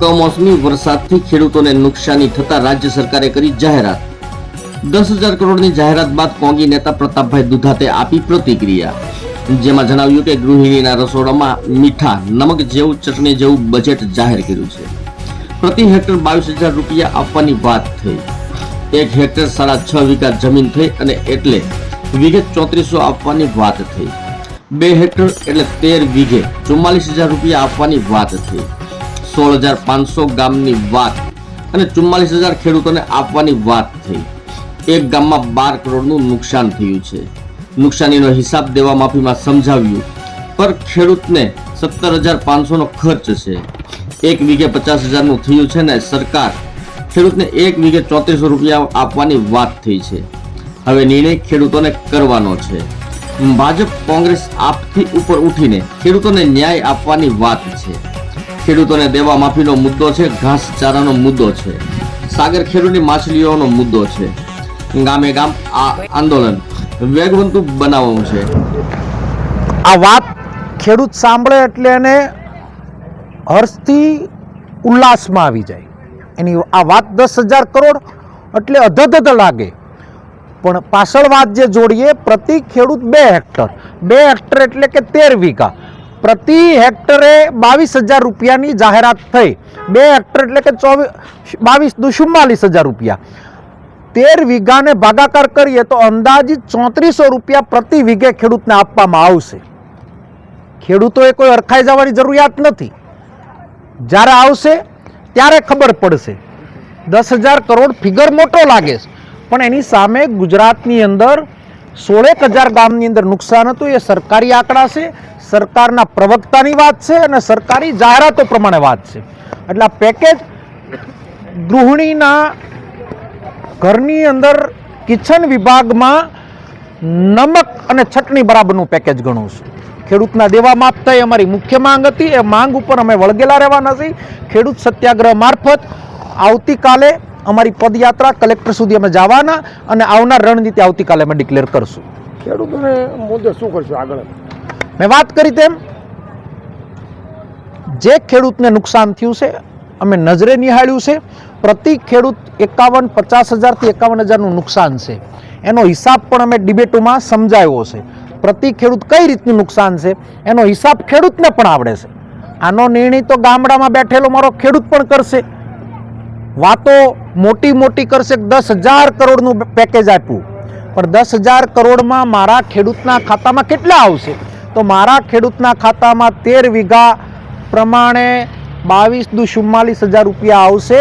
કમોસમી વરસાદથી ખેડૂતોને નુકસાની થતા રાજ્ય સરકારે કરી જાહેરાત. દસ હજાર કરોડની જાહેરાત બાદ કોંગી નેતા પ્રતાપભાઈ દુધાતે આપી પ્રતિક્રિયા. જેમાં જણાવ્યું કે ગૃહિણીના રસોડામાં મીઠા, નમક જેવું, ચટણી જેવું બજેટ જાહેર કર્યું છે. પ્રતિ હેક્ટર બાવીસ હજાર રૂપિયા આપવાની વાત થઈ. એક હેક્ટર સાડા છ વીઘા જમીન થઈ અને એટલે વીઘે ચોત્રીસો આપવાની વાત થઈ. બે હેક્ટર એટલે તેર વીઘે ચુમ્માલીસ હજાર રૂપિયા આપવાની વાત થઈ. સોળ હજાર પાંચસો ગામની વાત અને ચુમ્માલીસ હજાર ખેડૂતોને આપવાની વાત થઈ. એક ગામમાં બાર કરોડનું નુકસાન થયું છે. નુકસાનીનો હિસાબ દેવા માફીમાં સમજાવ્યું પર ખેડૂતને સત્તર હજાર પાંચસોનો ખર્ચ છે. એક વીઘે પચાસ હજારનું થયું છે ને સરકાર, ખેડૂતને એક વીઘે ચોત્રીસો રૂપિયા આપવાની વાત થઈ છે. હવે નિર્ણય ખેડૂતોને કરવાનો છે. ભાજપ કોંગ્રેસ આપથી ઉપર ઉઠીને ખેડૂતોને ન્યાય આપવાની વાત છે. ખેડૂતોને દેવા માફીનો મુદ્દો છે ઘાસચારાનો મુદ્દો છે, સાગર ખેડૂતની માછલીઓનો મુદ્દો છે. ગામે ગામ આ આંદોલન વેગવંતુ બનાવવાનું છે. આ વાત ખેડૂત સાંભળે એટલે એને હર્ષથી ઉલ્લાસમાં આવી જાય. એની આ વાત દસ હજાર કરોડ એટલે અધધધ લાગે. પણ પાછળ વાત જે જોડીએ, પ્રતિ ખેડૂત બે હેક્ટર. બે હેક્ટર એટલે કે તેર વીઘા. પ્રતિ હેક્ટરે બાવીસ હજાર રૂપિયાની જાહેરાત થઈ. બે હેક્ટર એટલે કે ચોવીસ બાવીસ દુ ચુમ્માલીસ હજાર રૂપિયા. તેર વીઘાને ભાગાકાર કરીએ તો અંદાજિત ચોત્રીસો રૂપિયા પ્રતિ વીઘે ખેડૂતને આપવામાં આવશે. ખેડૂતોએ કોઈ અરખાઈ જવાની જરૂરિયાત નથી. જ્યારે આવશે, ત્યારે ખબર પડશે. દસ હજાર કરોડ ફિગર મોટો લાગે છે. પણ એની સામે ગુજરાતની અંદર સોળેક હજાર ગામની અંદર નુકસાન હતું, એ સરકારી આંકડા છે. સરકારના પ્રવક્તાની વાત છે અને સરકારી જાહેરાતો પ્રમાણે વાત છે. એટલે આ પેકેજ ગૃહિણીના ઘરની અંદર કિચન વિભાગમાં નમક અને ચટણી બરાબરનું પેકેજ ગણું છું. ખેડૂતના દેવા થાય એ અમારી મુખ્ય માંગ હતી. એ માંગ ઉપર અમે વળગેલા રહેવાના છીએ. ખેડૂત સત્યાગ્રહ મારફત આવતીકાલે અમારી પદયાત્રા કલેક્ટર સુધી અમે જવાના અને આવનાર રણનીતિ આવતીકાલે અમે ડિક્લેર કરશું. ખેડૂતોને મુદ્દે શું કરશું આગળ? મેં વાત કરી તેમ, જે ખેડૂતને નુકસાન થયું છે, અમે નજરે નિહાળ્યું છે, પ્રતિ ખેડૂત એકાવન પચાસ હજારથી એકાવન હજારનું નુકસાન છે. એનો હિસાબ પણ અમે ડિબેટોમાં સમજાવ્યો છે. પ્રતિ ખેડૂત કઈ રીતનું નુકસાન છે, એનો હિસાબ ખેડૂતને પણ આવડે છે. આનો નિર્ણય તો ગામડામાં બેઠેલો મારો ખેડૂત પણ કરશે. વાતો મોટી મોટી કરશે, દસ હજાર કરોડનું પેકેજ આપ્યું. પણ દસ હજાર કરોડમાં મારા ખેડૂતના ખાતામાં કેટલા આવશે? તો મારા ખેડૂતના ખાતામાં તેર વીઘા પ્રમાણે બાવીસ દુ ચુમ્માલીસ હજાર રૂપિયા આવશે.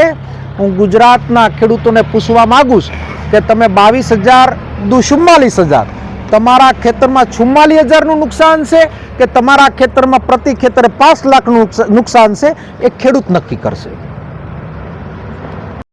હું ગુજરાતના ખેડૂતોને પૂછવા માગું છું કે તમે બાવીસ હજાર દુ ચુમ્માલીસ હજાર, તમારા ખેતરમાં ચુમ્માલીસ હજારનું નુકસાન છે કે તમારા ખેતરમાં પ્રતિ ખેતરે પાંચ લાખનું નુકસાન છે? એ ખેડૂત નક્કી કરશે.